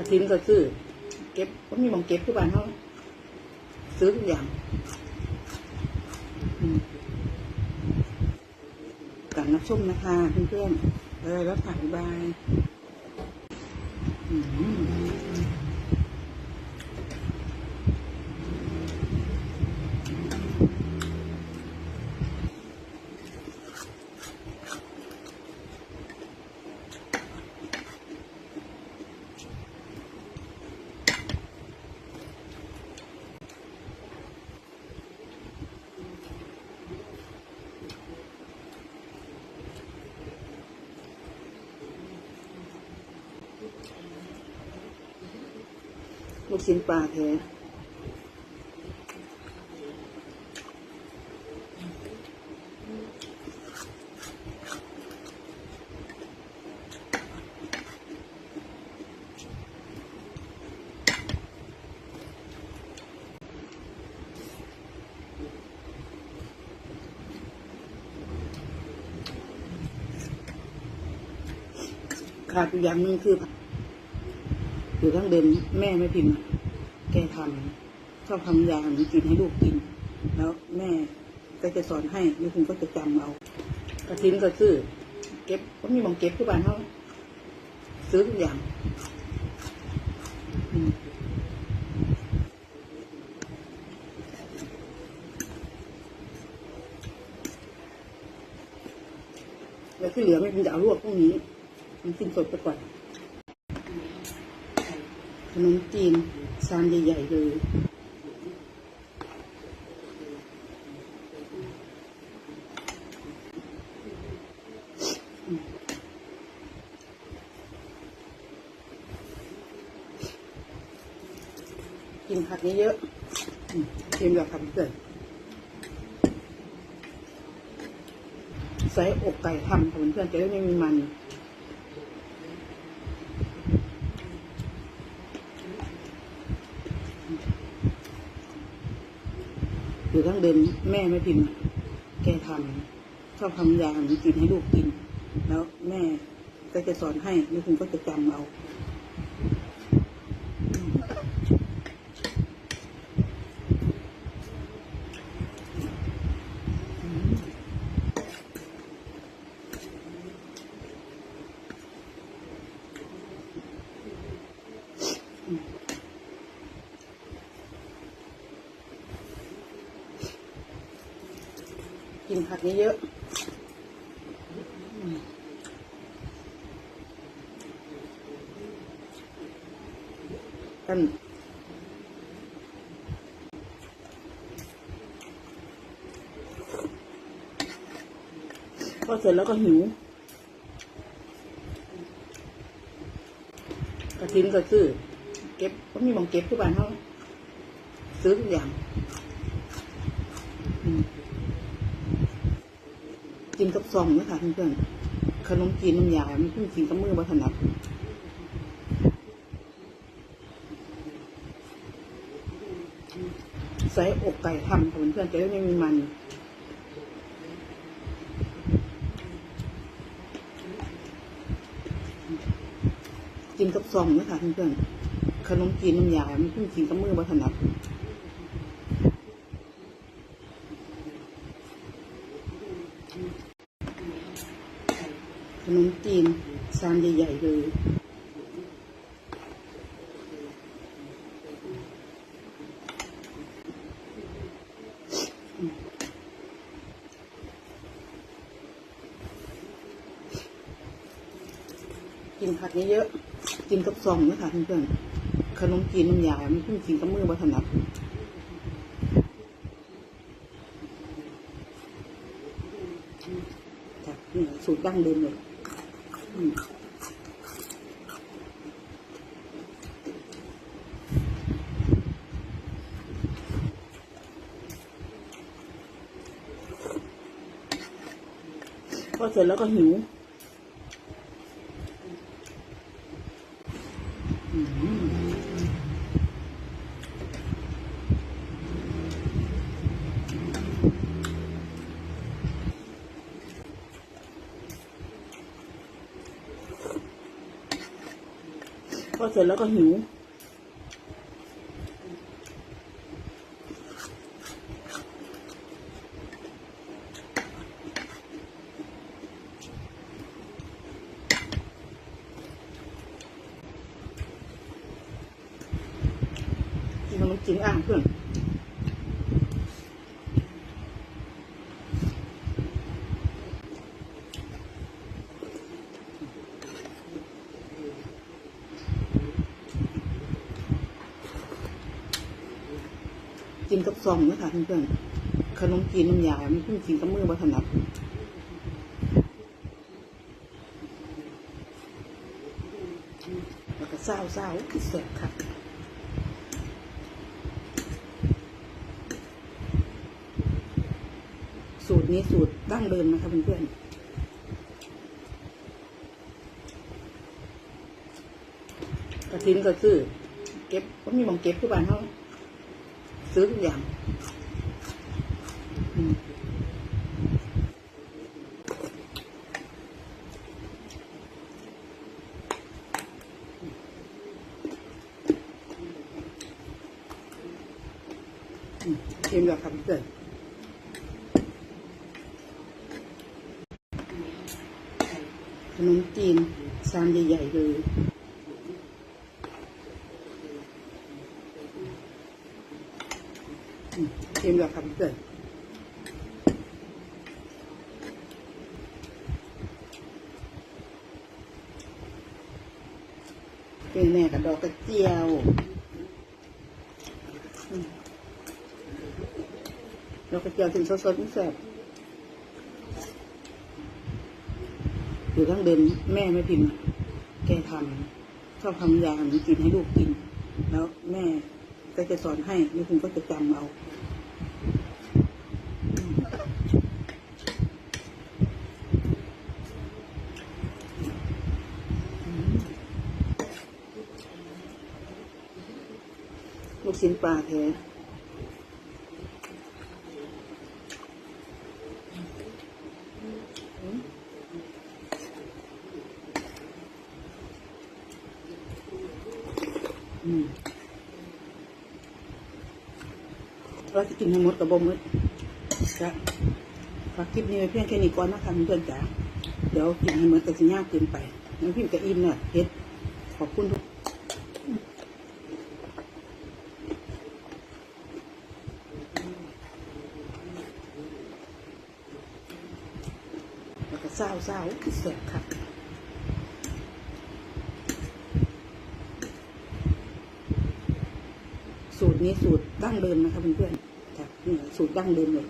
กระถินก็ซื้อ เก็บก็มีหมองเก็บทุกบ้านเขาซื้อทุกอย่างอืมการรับชมนะคะเพื่อนๆเออแล้วผ่านบาย อืม ลูกชิ้นปลาแท้ขาดอยู่อย่างหนึ่งคือ อยู่ทั้งเดิมแม่ไม่พิมพ์แกทำชอบทำยาหนูกินให้ลูกกิน แล้วแม่ก็จะสอนให้ลูกคุณก็จะจำเอากระถินก็ซื้อเก็บก็มีหมองเก็บทุกบ้านเขาซื้อทุกอย่างแล้วที่เหลือไม่เป็นจะเอาลวกพวกนี้ มันกินสดไปก่อน ขนมจีนชามใหญ่ๆเลยกินผักเยอะๆอืมเค็มแบบทำเกิดใส่อกไก่ทำค่ะเพื่อนจะได้ไม่มีมัน หรือทั้งเดิมแม่ไม่พิมพ์แกทำชอบทำยาหนูกินให้ลูกกิน แล้วแม่ก็จะสอนให้ลูกคุณก็จะจำเอา กินผักเยอะๆกันพอเสร็จแล้วก็หิว กระถินก็ซื้อ เก็บก็มีหมองเก็บทุกบ้านเขาซื้อทุกอย่าง อืม กินกับซองนะคะเพื่อนๆขนมจีนน้ำยามันเพิ่งกินกับมือวัฒนัดใส่อกไก่ทำค่ะเพื่อนๆจะได้ไม่มีมันกินกับซองนะคะเพื่อนๆขนมจีนน้ำยามันเพิ่งกินกับมือวัฒนัด จีนชามใหญ่ๆเลยกินผักเยอะๆกินกับซองนะคะเพื่อนๆขนมจีนน้ำยามันเพิ่งกินกับมือวัฒนัดค่ะนี่สูตรดั้งเดิมเลย พอเสร็จแล้วก็หิว พอเสร็จแล้วก็หิวกินขนมจีนอ่างเพื่อน ซองนะคะเพื่อนๆขนมจีนน้ำยามันเพิ่งกินกับมือวัฒนัดแล้วก็เศร้าเศร้าๆแสบค่ะสูตรนี้สูตรดั้งเดิมนะคะเพื่อนๆกระทิ้นก็ซื้อเก็บก็มีหมองเก็บทุกบ้านเขา ซื้อทุกอย่างอืมอืมเอ็มแบบครับเพื่อนขนมจีนชามใหญ่ๆเลย อืมเตรียมแบบครับเพื่อนเป็นแม่กับดอกกระเจียวดอกกระเจียวถึงสดๆนี่แซ่บอยู่ทั้งเดิมแม่ไม่พิมพ์แกทำชอบทำยาขนมจีนให้ลูกกิน แล้วแม่ก็จะสอนให้แล้วคุณก็จะจำเอา ลูกชิ้นปลาแท้เราจะกินให้หมดกับบมดจะฝากคลิปนี้ไว้เพียงแค่นี้ก่อนนะคะเพื่อนจ๋าเดี๋ยวกินให้หมดแต่สิยากเกินไปน้ำพิมพ์กับอินน่ะเฮ็ดขอบคุณ แล้วก็เศร้าเศร้าๆเสียบค่ะสูตรนี้สูตรดั้งเดิมนะคะเพื่อนๆจ้ะนี่สูตรดั้งเดิมเลย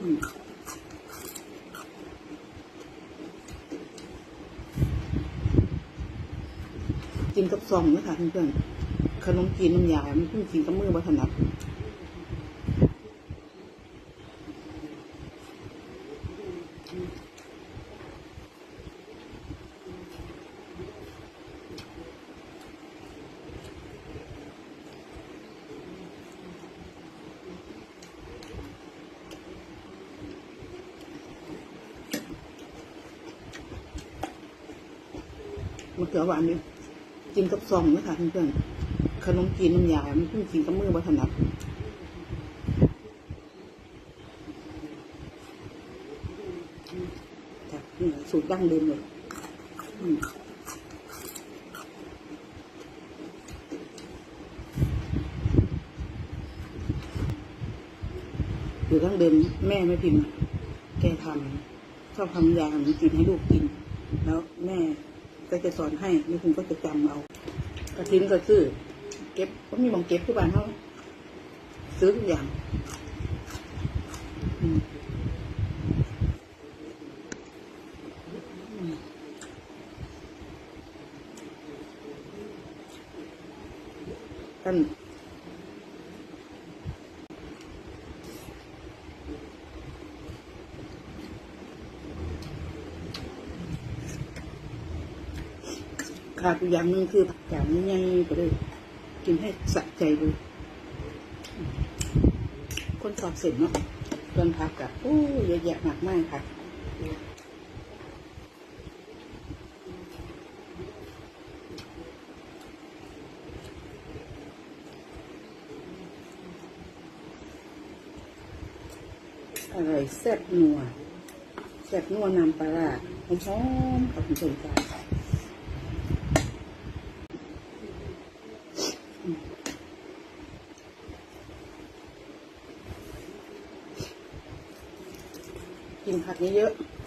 อืมกินกับซองนะคะเพื่อนๆขนมจีนน้ำยาไมันเพิ่งกินกับมือวัฒนัดมะเขือหวานนี่กินกับซองนะคะเพื่อนๆขนมจีนน้ำยามันเพิ่งกินกับมือวัฒนัดจ้ะนี่สูตรดั้งเดิมเลยอยู่ทั้งเดิมแม่ไม่พิมพ์แกทำชอบทำยาขนมจีนให้ลูกกิน แล้วแม่ ก็จะสอนให้นี่คุณก็จะจำเอากระทิ้นก็ซื้อเก็บก็มีหมองเก็บทุกบ้านเขาซื้อทุกอย่างอืมอืมท่าน ขาดอยู่อย่างหนึ่งคือผักกาดนี่ยังก็เลย กินให้สะใจดู คนสอบเสร็จเนาะตอนพักกับโอ้เยอะแยะมากมากค่ะอร่อยแซ่บนัวแซ่บนัวนำปลาหอมๆกับคุณผู้ชค่ะ ผักเยอะๆ